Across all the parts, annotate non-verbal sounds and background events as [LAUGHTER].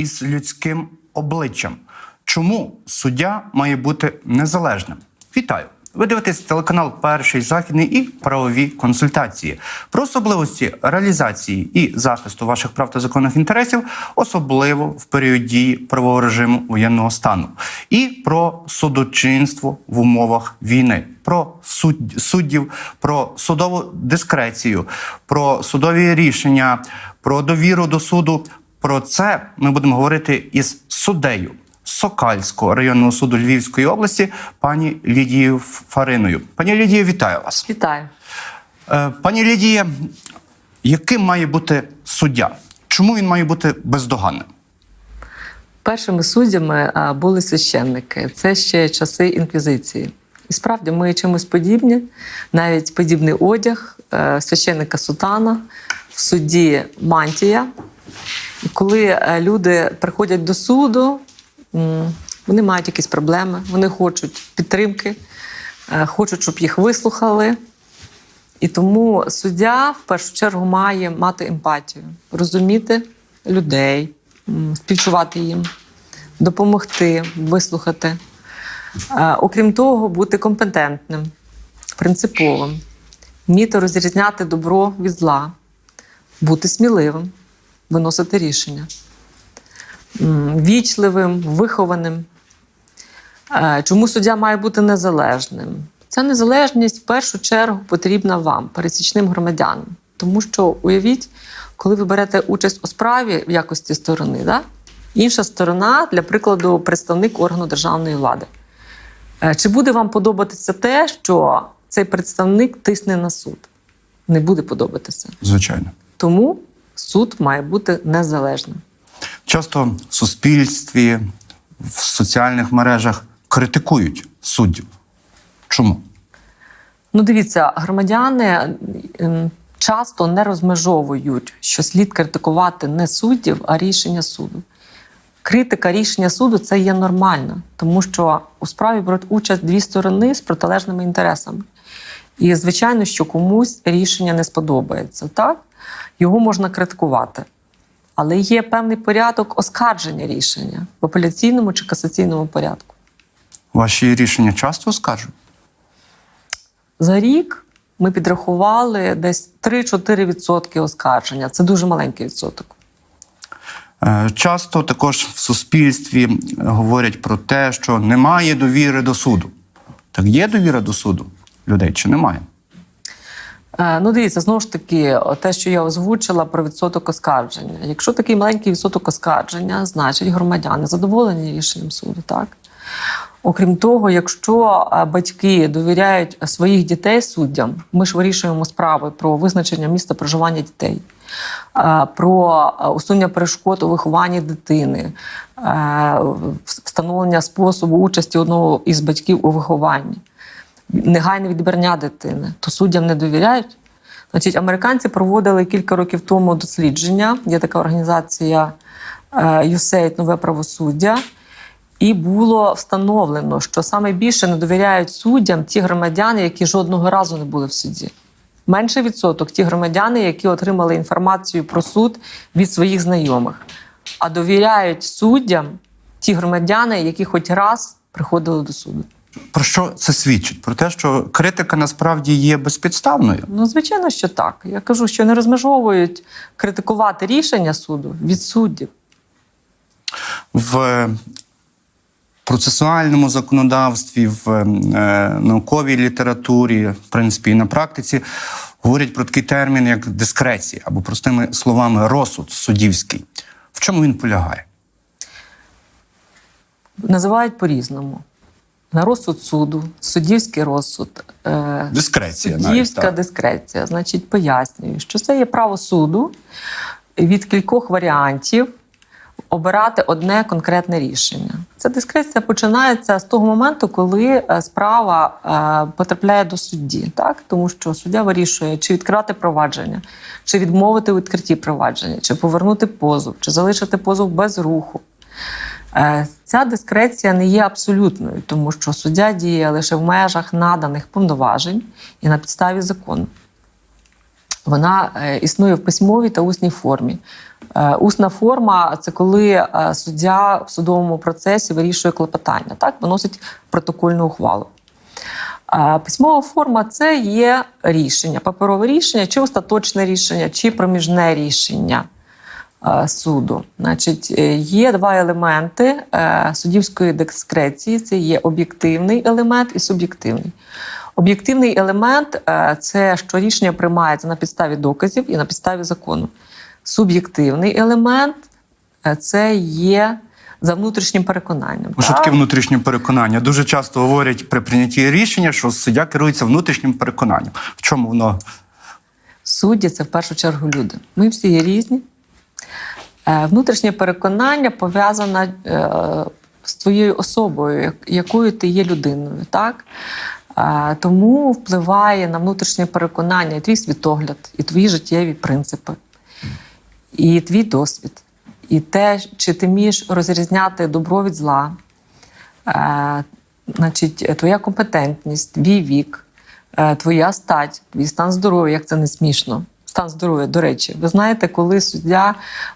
Із людським обличчям. Чому суддя має бути незалежним? Вітаю! Ви дивитесь телеканал Перший західний і правові консультації про особливості реалізації і захисту ваших прав та законних інтересів, особливо в період дії правового режиму воєнного стану, і про судочинство в умовах війни, про суд- суддів, про судову дискрецію, про судові рішення, про довіру до суду. Про це ми будемо говорити із суддею Сокальського районного суду Львівської області, пані Лідією Фариною. Пані Лідія, вітаю вас. Вітаю. Е, Пані Лідія, яким має бути суддя? Чому він має бути бездоганним? Першими суддями були священники. Це ще часи інквізиції. І справді ми чимось подібні, навіть подібний одяг, е, священника сутана, в суді мантія. Коли е, люди приходять до суду, вони мають якісь проблеми, вони хочуть підтримки, е, хочуть, щоб їх вислухали. І тому суддя в першу чергу має мати емпатію, розуміти людей, співчувати їм, допомогти, вислухати. Е, Окрім того, бути компетентним, принциповим, вміти розрізняти добро від зла, бути сміливим, виносити рішення, вічливим, вихованим. Е, Чому суддя має бути незалежним? Ця незалежність в першу чергу потрібна вам, пересічним громадянам. Тому що уявіть, коли ви берете участь у справі в якості сторони, да? інша сторона, для прикладу, представник органу державної влади. Е, Чи буде вам подобатися те, що цей представник тисне на суд? Не буде подобатися. Звичайно. Тому суд має бути незалежним. Часто в суспільстві, в соціальних мережах критикують суддів. Чому? Ну, дивіться, громадяни ем, часто не розмежовують, що слід критикувати не суддів, а рішення суду. Критика рішення суду це є нормально, тому що у справі беруть участь дві сторони з протилежними інтересами. І, звичайно, що комусь рішення не сподобається, так? Його можна критикувати. Але є певний порядок оскарження рішення в апеляційному чи касаційному порядку. Ваші рішення часто оскаржують? За рік ми підрахували десь 3-4% оскарження. Це дуже маленький відсоток. Е, Часто також в суспільстві говорять про те, що немає довіри до суду. Так є довіра до суду людей чи немає? Е, Ну, дивіться, знову ж таки, те, що я озвучила про відсоток оскарження. Якщо такий маленький відсоток оскарження, значить громадяни задоволені рішенням суду, так? Окрім того, якщо е, батьки довіряють своїх дітей суддям, ми ж вирішуємо справи про визначення місця проживання дітей, е, про усунення перешкод у вихованні дитини, встановлення способу участі одного із батьків у вихованні, негайне відбирання дитини, то суддям не довіряють. Значить, американці проводили кілька років тому дослідження. Є така організація е, USAID Нове правосуддя. І було встановлено, що саме більше не довіряють суддям ті громадяни, які жодного разу не були в суді. Менший відсоток ті громадяни, які отримали інформацію про суд від своїх знайомих. А довіряють суддям ті громадяни, які хоч раз приходили до суду. Про що це свідчить? Про те, що критика насправді є безпідставною. Ну, звичайно, що так. Я кажу, що не розмежовують критикувати рішення суду від суддів. В процесуальному законодавстві, в е, науковій літературі, в принципі, і на практиці говорять про такий термін, як дискреція, або простими словами, розсуд суддівський. В чому він полягає? Називають по-різному. На розсуд суду, суддівський розсуд, е, Дискреція суддівська так. дискреція. Значить, пояснюю, що це є право суду від кількох варіантів обирати одне конкретне рішення. Ця дискреція починається з того моменту, коли е, справа е, потрапляє до судді, так тому що суддя вирішує, чи відкривати провадження, чи відмовити у відкритті провадження, чи повернути позов, чи залишити позов без руху. Е, Ця дискреція не є абсолютною, тому що суддя діє лише в межах наданих повноважень і на підставі закону. Вона е, існує в письмовій та усній формі. Е, Усна форма це коли суддя в судовому процесі вирішує клопотання, так виносить протокольну ухвалу. Письмова форма це є рішення, паперове рішення, чи остаточне рішення, чи проміжне рішення суду. Значить, е, є два елементи е, суддівської дискреції: це є об'єктивний елемент і суб'єктивний. Об'єктивний елемент е, це що рішення приймається на підставі доказів і на підставі закону. Суб'єктивний елемент е, це є за внутрішнім переконанням. Що так? таке внутрішнє переконання? Дуже часто говорять при прийнятті рішення, що суддя керується внутрішнім переконанням. В чому воно Судді це в першу чергу люди. Ми всі є різні. Е, Внутрішнє переконання пов'язане е, з твоєю особою, якою ти є людиною. Так? Е, Тому впливає на внутрішнє переконання і твій світогляд, і твої життєві принципи, і твій досвід, і те, чи ти вмієш розрізняти добро від зла, значить, твоя компетентність, твій вік, твоя стать, твій стан здоров'я, як це не смішно. Стан здоров'я, до речі, ви знаєте, коли суддя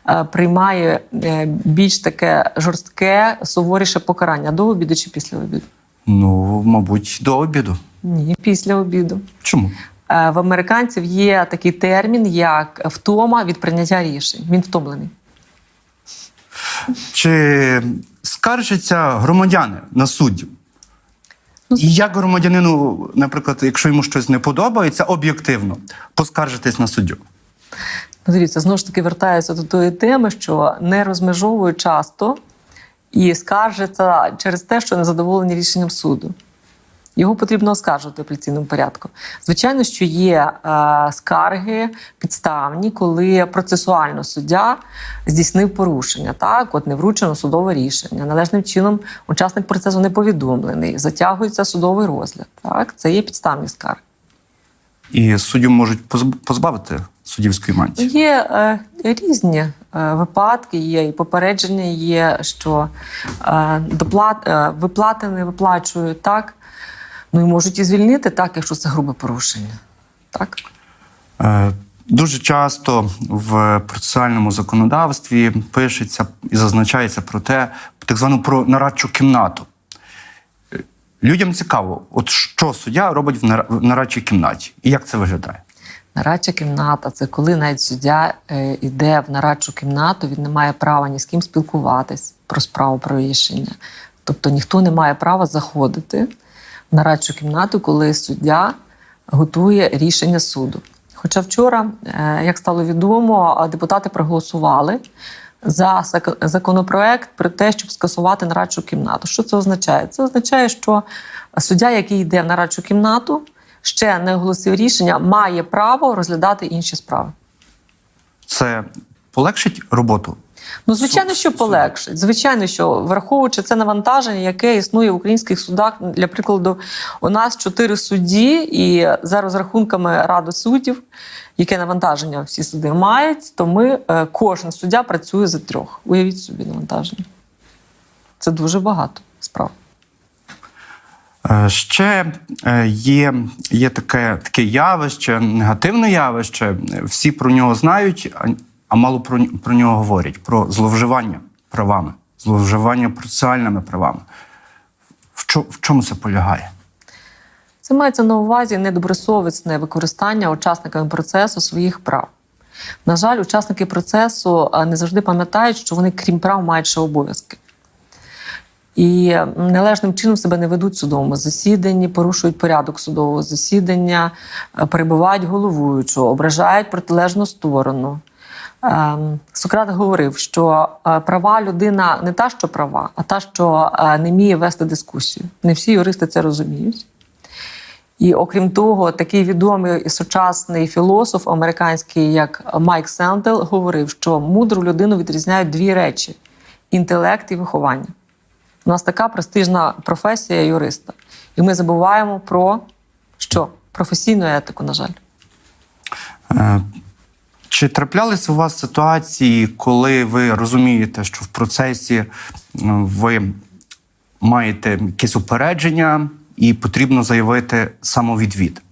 е, приймає е, більш таке жорстке, суворіше покарання до обіду чи після обіду? ну, мабуть, до обіду. Ні, після обіду. Чому? Е, В американців є такий термін, як втома від прийняття рішень. Він втомлений. Чи скаржаться громадяни на суддів? Ну, І як громадянину, наприклад, якщо йому щось не подобається, об'єктивно поскаржитись на суддю? Ну, Дивіться, знову ж таки вертаюся до тої теми, що не розмежовують часто і скаржаться через те, що незадоволені рішенням суду. Його потрібно оскаржувати в апеляційному порядку. Звичайно, що є е, скарги підставні, коли процесуально суддя здійснив порушення. Так, от не вручено судове рішення. Належним чином учасник процесу не повідомлений, затягується судовий розгляд. Так, це є підставні скарги. І суддю можуть позб- позбавити суддівської мантії. Є е, різні е, випадки, є і попередження, є, що е, доплат, е, виплати не виплачують так. Ну і можуть і звільнити так, якщо це грубе порушення. Так? Е, Дуже часто в процесуальному законодавстві пишеться і зазначається про те, так звану про нарадчу кімнату. Е, Людям цікаво, от що суддя робить в нара- в нарадчій кімнаті, і як це виглядає? Нарадча кімната це коли навіть суддя е, йде в нарадчу кімнату, він не має права ні з ким спілкуватись про справу про рішення. Тобто ніхто не має права заходити нарадчу кімнату, коли суддя готує рішення суду. Хоча вчора, е, як стало відомо, депутати проголосували за законопроект про те, щоб скасувати нарадчу кімнату. Що це означає? Це означає, що суддя, який йде в нарадчу кімнату, ще не оголосив рішення, має право розглядати інші справи. Це полегшить роботу? Ну, звичайно, що полегшить. Звичайно, що враховуючи це навантаження, яке існує в українських судах, для прикладу, у нас чотири судді, і за розрахунками Ради суддів, яке навантаження всі суди мають, то ми е, кожен суддя працює за трьох. Уявіть собі навантаження. Це дуже багато справ. Е, Ще е, є, є таке, таке явище, негативне явище. Всі про нього знають, а, мало про, про нього говорять: про зловживання правами, зловживання процесуальними правами. В, чо, в чому це полягає? Це мається на увазі недобросовісне використання учасниками процесу своїх прав. На жаль, учасники процесу не завжди пам'ятають, що вони, крім прав, мають ще обов'язки. І належним чином себе не ведуть в судовому засіданні, порушують порядок судового засідання, перебувають головуючого, ображають протилежну сторону. Ем, Сократ говорив, що е, права людина не та, що права, а та, що е, не вміє вести дискусію. Не всі юристи це розуміють. І окрім того, такий відомий і сучасний філософ американський, як Майк Сендел, говорив, що мудру людину відрізняють дві речі: інтелект і виховання. У нас така престижна професія юриста. І ми забуваємо про що? Професійну етику, на жаль. Чи траплялись у вас ситуації, коли ви розумієте, що в процесі ви маєте якесь упередження і потрібно заявити самовідвід?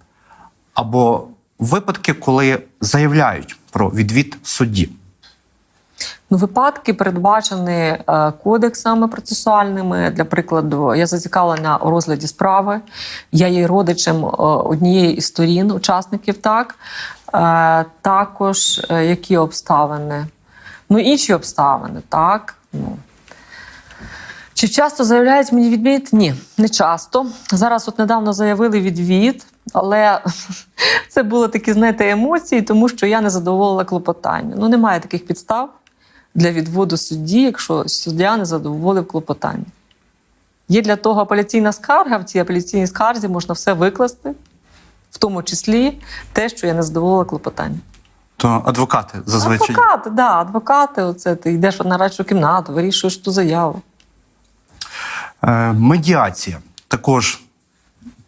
Або випадки, коли заявляють про відвід судді? Ну, випадки передбачені е, кодексами процесуальними. Для прикладу, я зацікавлена у розгляді справи. Я є родичем е, однієї із сторін, учасників. Так е, також які обставини? Ну, інші обставини, так. Ну. Чи часто заявляють мені відвід? Ні, не часто. Зараз от недавно заявили відвід, але [LAUGHS] це були такі, знаєте, емоції, тому що я не задоволила клопотання. Ну, немає таких підстав для відводу судді, якщо суддя не задоволив клопотання. Є для того апеляційна скарга, в цій апеляційній скарзі можна все викласти, в тому числі те, що я не задоволила клопотання. То адвокати зазвичай. Адвокати, да, адвокати, оце ти йдеш на радшу кімнату, вирішуєш ту заяву. Е, Медіація також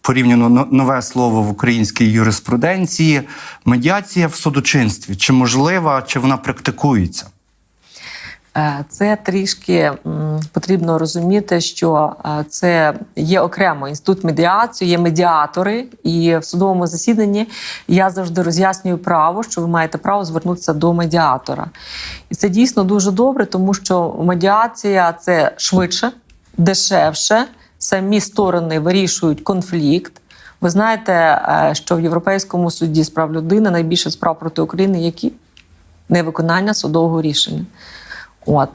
порівняно нове слово в українській юриспруденції. Медіація в судочинстві. Чи можлива, чи вона практикується? Е, Це трішки потрібно розуміти, що е, це є окремо інститут медіації, є медіатори, і в судовому засіданні я завжди роз'яснюю право, що ви маєте право звернутися до медіатора. І це дійсно дуже добре, тому що медіація це швидше, дешевше. Самі сторони вирішують конфлікт. Ви знаєте, е, що в Європейському суді з прав людини найбільше справ проти України які невиконання судового рішення. От.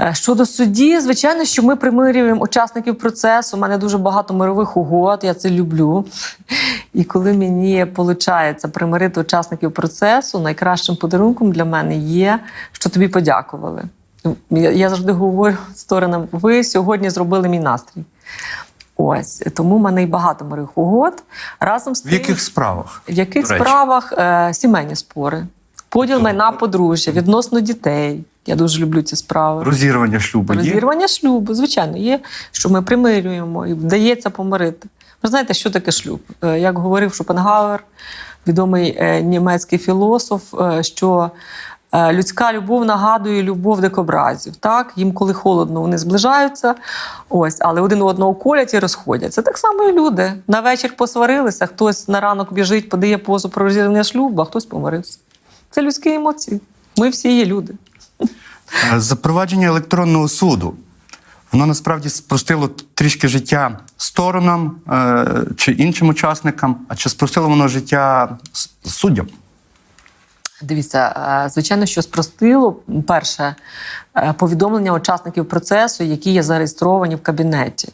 Е, Щодо судді, звичайно, що ми примирюємо учасників процесу. У мене дуже багато мирових угод, я це люблю. І коли мені виходить примирити учасників процесу, найкращим подарунком для мене є, що тобі подякували. Я, я завжди говорю сторонам: ви сьогодні зробили мій настрій. Ось тому в мене і багато мирових угод. Разом з В яких справах? в яких справах е, сімейні спори, поділ майна подружжя, відносно дітей. Я дуже люблю ці справи. Розірвання шлюбу є? Шлюбу, звичайно, є, що ми примирюємо і вдається помирити. Ви знаєте, що таке шлюб? Е, Як говорив Шопенгауер, відомий е, німецький філософ, е, що людська любов нагадує любов дикобразів. Так? Їм, коли холодно, вони зближаються, ось, але один одного колять і розходяться. Так само і люди. На вечір посварилися, хтось на ранок біжить, подає позу про розірвання шлюбу, а хтось помирився. Це людські емоції. Ми всі є люди. Е, Запровадження електронного суду. Воно насправді спростило трішки життя сторонам е, чи іншим учасникам, а чи спростило воно життя суддям? Дивіться, е, звичайно, що спростило перше повідомлення учасників процесу, які є зареєстровані в кабінеті.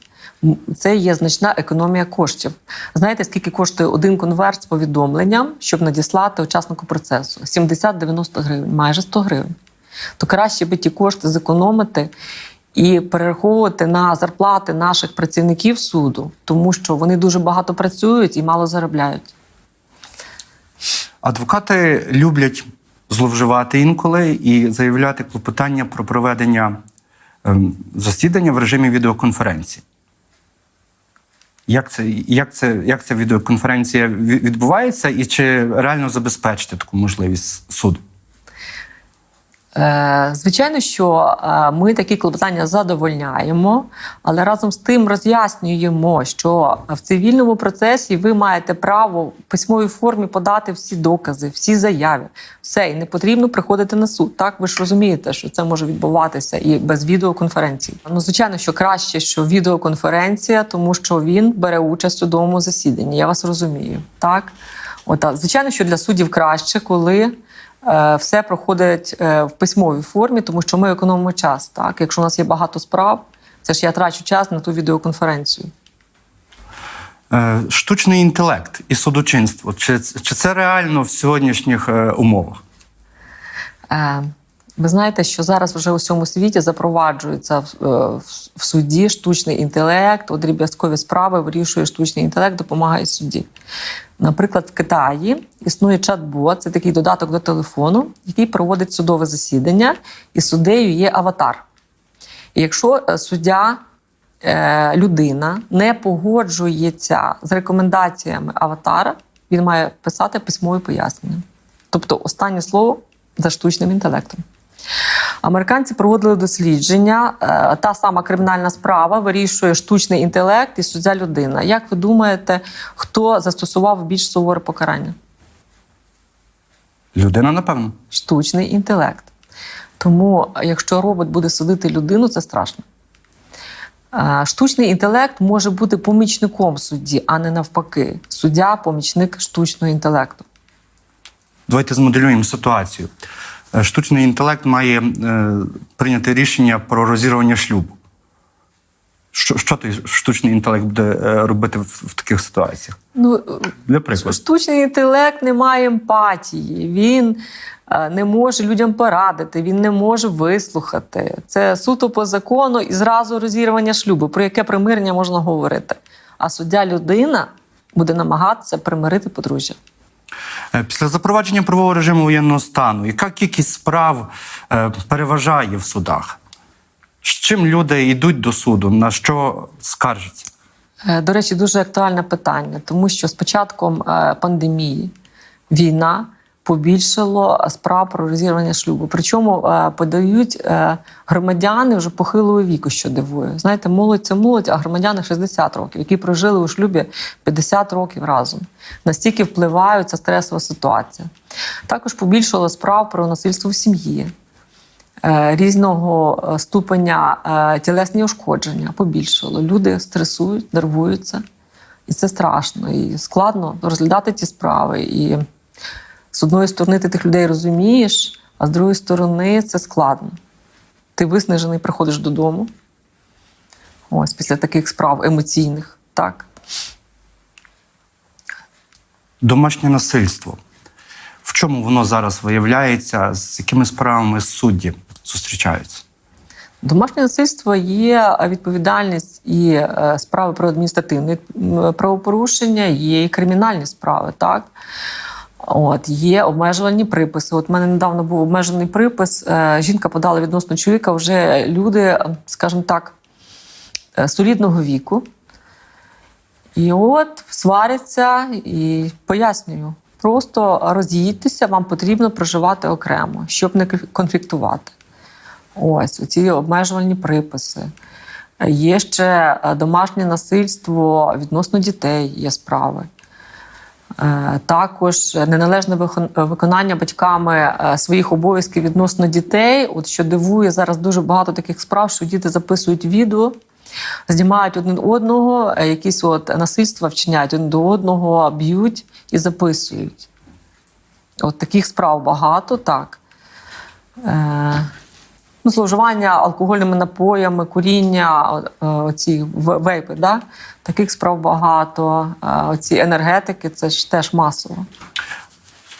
Це є значна економія коштів. Знаєте, скільки коштує один конверт з повідомленням, щоб надіслати учаснику процесу? 70-90 гривень, майже 100 гривень. То краще би ті кошти зекономити і перераховувати на зарплати наших працівників суду, тому що вони дуже багато працюють і мало заробляють. Адвокати люблять зловживати інколи і заявляти клопотання про проведення ем, засідання в режимі відеоконференції. Як це, як це, як ця відеоконференція ві- відбувається, і чи реально забезпечити таку можливість суду? Е, Звичайно, що е, ми такі клопотання задовольняємо, але разом з тим роз'яснюємо, що в цивільному процесі ви маєте право в письмовій формі подати всі докази, всі заяви. Все, і не потрібно приходити на суд. Так, ви ж розумієте, що це може відбуватися і без відеоконференції. Ну, звичайно, що краще, що відеоконференція, тому що він бере участь у судовому засіданні. Я вас розумію. Так, От, звичайно, що для суддів краще, коли все проходить е, в письмовій формі, тому що ми економимо час. Так, якщо у нас є багато справ, це ж я трачу час на ту відеоконференцію. Е, Штучний інтелект і судочинство. Чи, чи це реально в сьогоднішніх е, умовах? Е, Ви знаєте, що зараз вже у всьому світі запроваджується в, е, суді штучний інтелект, дріб'язкові справи вирішує штучний інтелект, допомагає судді. Наприклад, в Китаї існує чат-бот, це такий додаток до телефону, який проводить судове засідання, і суддею є аватар. І якщо е, суддя, е, людина не погоджується з рекомендаціями аватара, він має писати письмові пояснення. Тобто останнє слово за штучним інтелектом. Американці проводили дослідження. е, Та сама кримінальна справа вирішує штучний інтелект і суддя людина. Як ви думаєте, хто застосував більш суворе покарання? Людина, напевно. штучний інтелект. Тому, якщо робот буде судити людину, це страшно. Е, Штучний інтелект може бути помічником судді, а не навпаки. Суддя помічник штучного інтелекту. Давайте змоделюємо ситуацію. Е, Штучний інтелект має е, прийняти рішення про розірвання шлюбу. Що, що той штучний інтелект буде е, робити в, в таких ситуаціях? Ну, Для прикладу. Штучний інтелект не має емпатії, він не може людям порадити, він не може вислухати. Це суто по закону і зразу розірвання шлюбу, про яке примирення можна говорити. А суддя людина буде намагатися примирити подружжя. Е, Після запровадження правового режиму воєнного стану, яка кількість справ е, переважає в судах? З чим люди йдуть до суду? На що скаржаться? Е, До речі, дуже актуальне питання, тому що з початком пандемії війна побільшало справ про розірвання шлюбу. Причому е, подають е, громадяни вже похилого віку, що дивує. Знаєте, молодь це молодь, а громадяни 60 років, які прожили у шлюбі 50 років разом. Настільки впливає ця стресова ситуація. Також побільшало справ про насильство в сім'ї. Е, різного ступеня тілесні ушкодження побільшало. Люди стресують, нервуються, і це страшно. І складно розглядати ці справи. І з одної сторони, ти тих людей розумієш, а з другої сторони, це складно. Ти виснажений, приходиш додому. Ось після таких справ емоційних, так. Домашнє насильство. В чому воно зараз виявляється? З якими справами судді зустрічаються? Домашнє насильство є відповідальність і е, справи про адміністративне правопорушення, є і кримінальні справи, так. От, є обмежувальні приписи. От в мене недавно був обмежений припис. е, Жінка подала відносно чоловіка вже люди, е, скажімо так, е, солідного віку. І от сваряться і пояснюю. Просто роз'їдьтеся, вам потрібно проживати окремо, щоб не конфліктувати. Ось оці обмежувальні приписи. Є ще домашнє насильство відносно дітей, є справи. Е, Також неналежне виконання батьками е, своїх обов'язків відносно дітей. От що дивує, зараз дуже багато таких справ, що діти записують відео, знімають один одного, е, якісь от насильства вчиняють один до одного, б'ють і записують. От таких справ багато, так. Ну, зловживання алкогольними напоями, куріння, е, оці вейпи, да? таких справ багато. Е, Оці енергетики це ж теж масово.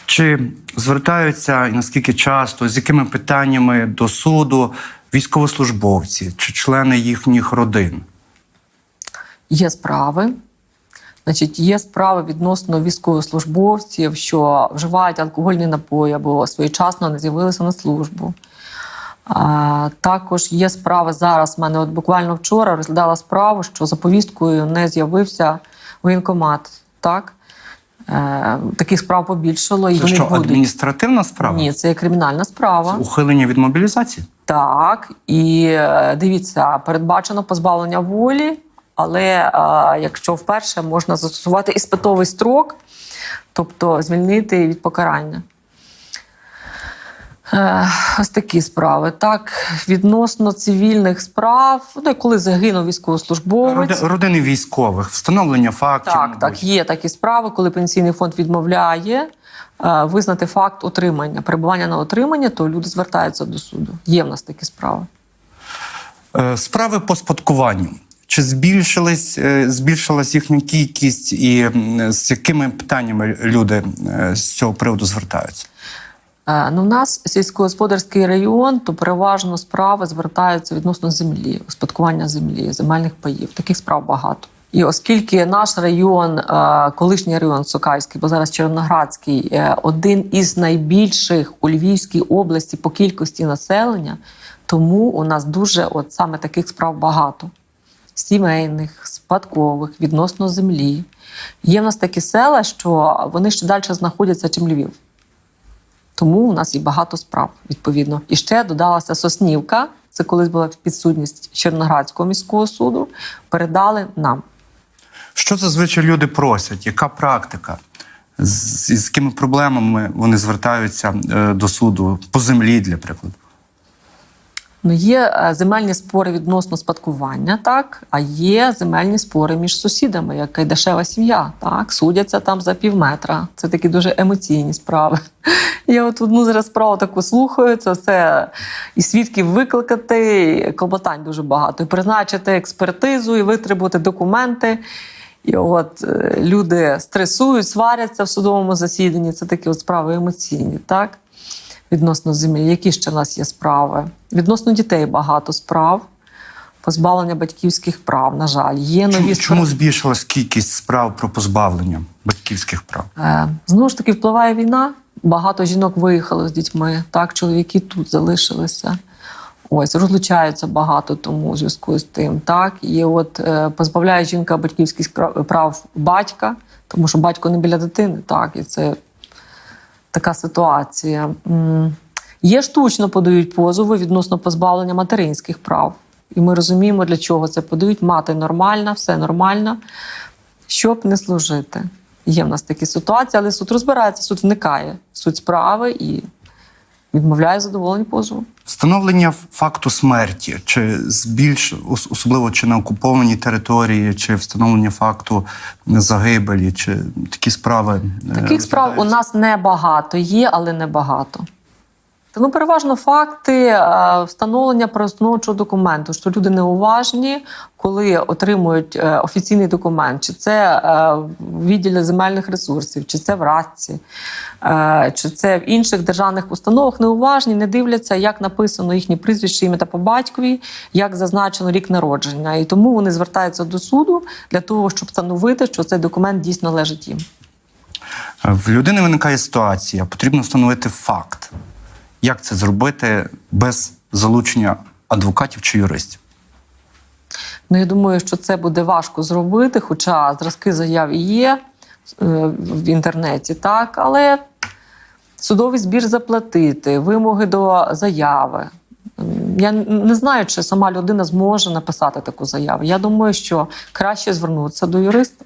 Чи звертаються і наскільки часто, з якими питаннями до суду військовослужбовці чи члени їхніх родин? Є справи. Значить, є справи відносно військовослужбовців, що вживають алкогольні напої або своєчасно не з'явилися на службу. Також є справи зараз. в мене от буквально вчора розглядала справу, що за повісткою не з'явився воєнкомат. Так? Е, таких справ побільшало і Це вони що, будуть. адміністративна справа? Ні, це є кримінальна справа. Ухилення від мобілізації? Так, і е, дивіться, передбачено позбавлення волі, але е, якщо вперше можна застосувати іспитовий строк, тобто звільнити від покарання. Ось такі справи. Так, відносно цивільних справ, ну, коли загинув військовослужбовець. Роди- Родини військових, встановлення фактів. Так, мабуть. так, є такі справи, коли пенсійний фонд відмовляє е, визнати факт отримання, перебування на отримання, то люди звертаються до суду. Є в нас такі справи. Е, Справи по спадкуванню. Чи збільшилась, е, збільшилась їхня кількість і з якими питаннями люди з цього приводу звертаються? Е, Ну, у нас сільськогосподарський район, то переважно справи звертаються відносно землі, успадкування землі, земельних паїв. Таких справ багато. І оскільки наш район, е, колишній район Сокальський, бо зараз Червоноградський, е, один із найбільших у Львівській області по кількості населення, тому у нас дуже от саме таких справ багато. Сімейних, спадкових, відносно землі. Є в нас такі села, що вони ще далі знаходяться, чим Львів. Тому у нас і багато справ, відповідно. І ще додалася Соснівка. Це колись була підсудність Черноградського міського суду. Передали нам. Що зазвичай люди просять? Яка практика? З, з якими проблемами вони звертаються е, до суду по землі, для прикладу? Ну, є е, земельні спори відносно спадкування, так, а є земельні спори між сусідами, як Кайдашева сім'я. Так, судяться там за пів метра. Це такі дуже емоційні справи. [LAUGHS] Я от одну зараз справу таку слухаю. Це все і свідків викликати, і клопотань дуже багато. І призначити експертизу, і витребувати документи. І от е, люди стресують, сваряться в судовому засіданні. Це такі от справи емоційні, так? Відносно землі. Які ще в нас є справи? Відносно дітей багато справ, позбавлення батьківських прав, на жаль. Є нові Чому, чому збільшилась кількість справ про позбавлення батьківських прав? Е, Знову ж таки, впливає війна. Багато жінок виїхали з дітьми, так, чоловіки тут залишилися. Ось, розлучаються багато тому у зв'язку з тим. Так, і от е, позбавляє жінка батьківських прав- прав батька, тому що батько не біля дитини, так, і це така ситуація. Є штучно подають позови відносно позбавлення материнських прав. І ми розуміємо, для чого це подають. Мати нормальна, все нормально, щоб не служити. Є в нас такі ситуації, але суд розбирається, суд вникає в суть справи і відмовляє задоволення позову. Встановлення факту смерті, чи збільш особливо чи на окупованій території, чи встановлення факту загибелі, чи такі справи е, Таких справ у нас небагато є, але небагато. Та, Ну, переважно факти е, встановлення правоустановчого документу, що люди неуважні, коли отримують е, офіційний документ, чи це е, в відділі земельних ресурсів, чи це в радці, е, чи це в інших державних установах, неуважні, не дивляться, як написано їхнє прізвище, ім'я та по батькові, як зазначено рік народження. І тому вони звертаються до суду для того, щоб встановити, що цей документ дійсно належить їм. В людини виникає ситуація, потрібно встановити факт. Як це зробити без залучення адвокатів чи юристів? Ну, я думаю, що це буде важко зробити, хоча зразки заяв є е, в інтернеті, так, але судовий збір заплатити, вимоги до заяви. Я не знаю, чи сама людина зможе написати таку заяву. Я думаю, що краще звернутися до юриста.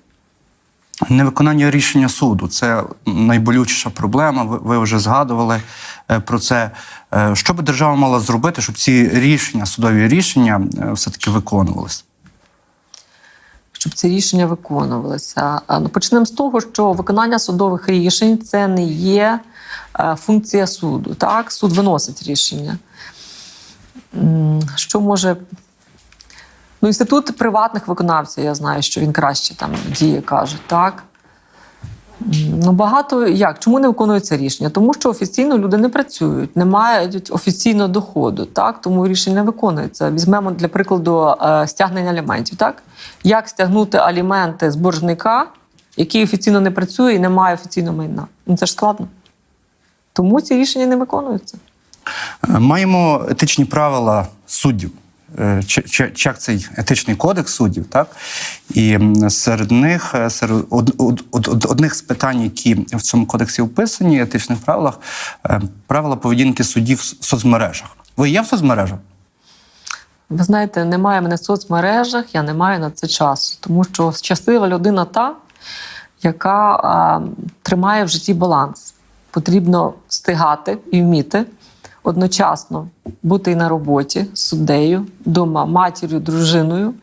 Невиконання рішення суду це найболючіша проблема. Ви, вже згадували е, про це. Е, Що би держава мала зробити, щоб ці рішення, судові рішення, е, все-таки виконувалися? щоб ці рішення виконувалися. Ну, почнемо з того, що виконання судових рішень це не є функція суду. Так, суд виносить рішення. Що може. Ну, інститут приватних виконавців, я знаю, що він краще там діє, кажуть, так. Ну, багато як? Чому не виконується рішення? Тому що офіційно люди не працюють, не мають офіційного доходу, так? тому рішення не виконується. Візьмемо для прикладу е, стягнення аліментів. Так? Як стягнути аліменти з боржника, який офіційно не працює і не має офіційного майна? Ну це ж складно. Тому ці рішення не виконуються. Е, Маємо етичні правила суддів. Е, чи- Як цей етичний кодекс суддів, так? І серед них, е, серед од- од- од- од- одних з питань, які в цьому кодексі описані, етичних правилах, е, правила поведінки суддів в соцмережах. Ви є в соцмережах? Ви знаєте, немає мене в соцмережах, я не маю на це часу, тому що щаслива людина та, яка а, тримає в житті баланс. Потрібно встигати і вміти одночасно бути і на роботі суддею, вдома матір'ю, дружиною,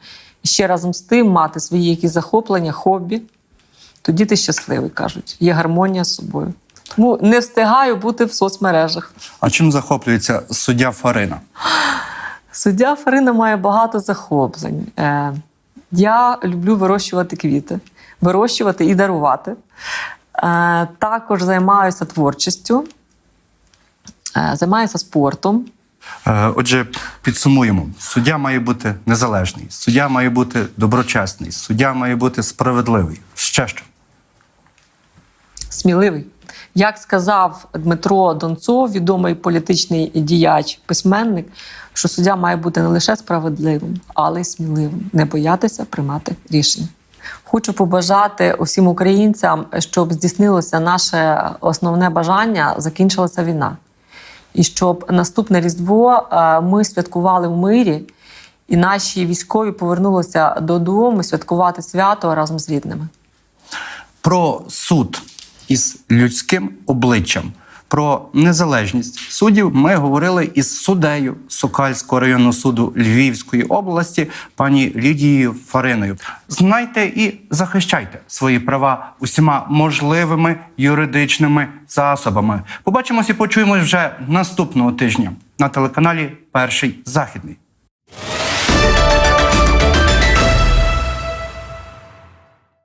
і ще разом з тим мати свої якісь захоплення, хобі. Тоді ти щасливий, кажуть. Є гармонія з собою. Тому не встигаю бути в соцмережах. А чим захоплюється суддя Фарина? Суддя Фарина має багато захоплень. Е, я люблю вирощувати квіти, вирощувати і дарувати. Е, також займаюся творчістю, е, займаюся спортом. Е, Отже, підсумуємо: суддя має бути незалежний, суддя має бути доброчесний, суддя має бути справедливий. Ще що? Сміливий. Як сказав Дмитро Донцов, відомий політичний діяч, письменник, що суддя має бути не лише справедливим, але й сміливим, не боятися приймати рішення. Хочу побажати усім українцям, щоб здійснилося наше основне бажання, закінчилася війна. І щоб наступне Різдво е, ми святкували в мирі, і наші військові повернулися додому святкувати свято разом з рідними. Про суд із людським обличчям про незалежність суддів ми говорили із суддею Сокальського районного суду Львівської області пані Лідією Фариною. Знайте і захищайте свої права усіма можливими юридичними засобами. Побачимось і почуємось вже наступного тижня на телеканалі Перший Західний.